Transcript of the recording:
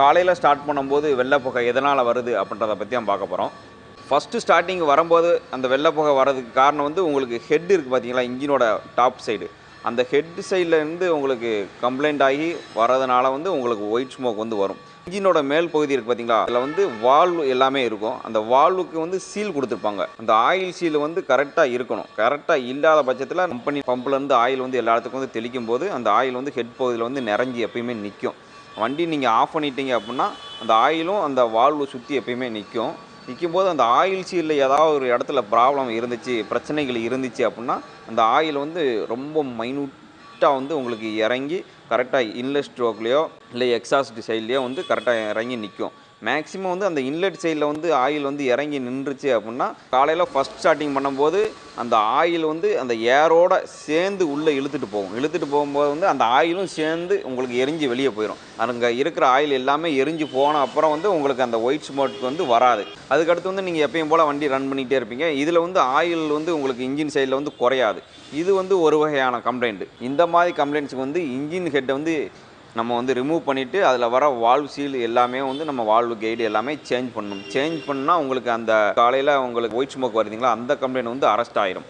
காலையில் ஸ்டார்ட் பண்ணும்போது வெள்ளைப்புகை எதனால் வருது அப்படின்றத பற்றி தான் பார்க்க போகிறோம் ஃபஸ்ட்டு ஸ்டார்டிங் வரும்போது அந்த வெள்ளைப்புகை வர்றதுக்கு காரணம் வந்து உங்களுக்கு ஹெட் இருக்குது பார்த்தீங்களா இன்ஜினோட டாப் சைடு அந்த ஹெட் இருந்து உங்களுக்கு கம்ப்ளைண்ட் ஆகி வரதுனால வந்து உங்களுக்கு ஒயிட் ஸ்மோக் வந்து வரும். இன்ஜினோட மேல் பகுதி இருக்குது பார்த்தீங்களா அதில் வந்து வால்வு எல்லாமே இருக்கும். அந்த வால்வுக்கு வந்து சீல் கொடுத்துருப்பாங்க. அந்த ஆயில் சீல் வந்து கரெக்டாக இருக்கணும். கரெக்டாக இல்லாத பட்சத்தில் கம்பெனி பம்ப்லேருந்து ஆயில் வந்து எல்லா இடத்துக்கும் வந்து தெளிக்கும் போது அந்த ஆயில் வந்து ஹெட் பகுதியில் வந்து நிறைஞ்சி எப்பயுமே நிற்கும் வண்டி நீங்கள் ஆஃப் பண்ணிட்டீங்க அப்படின்னா அந்த ஆயிலும் அந்த வால்வு சுற்றி எப்பயுமே நிற்கும் நிற்கும் போது அந்த ஆயில் சீலில் ஏதாவது ஒரு இடத்துல ப்ராப்ளம் இருந்துச்சு பிரச்சனைகள் இருந்துச்சு அப்படின்னா அந்த ஆயில் வந்து ரொம்ப மைனூட்டாக வந்து உங்களுக்கு இறங்கி கரெக்டாக இன்லெஸ் ஸ்ட்ரோக்லேயோ இல்லை எக்ஸாஸ்ட் சைட்லேயோ வந்து கரெக்டாக இறங்கி நிற்கும் மேக்ஸிமம் வந்து அந்த இன்லெட் சைடில் வந்து ஆயில் வந்து இறங்கி நின்றுச்சு அப்படின்னா காலையில் ஃபஸ்ட் ஸ்டார்டிங் பண்ணும்போது அந்த ஆயில் வந்து அந்த ஏரோட சேர்ந்து உள்ளே இழுத்துட்டு போகும். இழுத்துட்டு போகும்போது வந்து அந்த ஆயிலும் சேர்ந்து உங்களுக்கு எரிஞ்சு வெளியே போயிடும் அங்கே இருக்கிற ஆயில் எல்லாமே எரிஞ்சு போன அப்புறம் வந்து உங்களுக்கு அந்த ஒயிட் ஸ்மோக் வந்து வராது. அதுக்கடுத்து வந்து நீங்கள் எப்பயும் போல் வண்டி ரன் பண்ணிகிட்டே இருப்பீங்க. இதில் வந்து ஆயில் வந்து உங்களுக்கு இன்ஜின் சைடில் வந்து குறையாது. இது வந்து ஒரு வகையான கம்ப்ளைண்ட் இந்த மாதிரி கம்ப்ளைண்ட்ஸுக்கு வந்து இன்ஜின் ஹெட்டை வந்து நம்ம வந்து ரிமூவ் பண்ணிவிட்டு அதில் வர வால்வ் சீல் எல்லாமே வந்து நம்ம வால்வு கைடு எல்லாமே சேஞ்ச் பண்ணணும். சேஞ்ச் பண்ணால் உங்களுக்கு அந்த காலையில் உங்களுக்கு ஒயிட் ஸ்மோக் வருதுங்களா அந்த கம்ப்ளைண்ட் வந்து அரெஸ்ட் ஆயிரும்.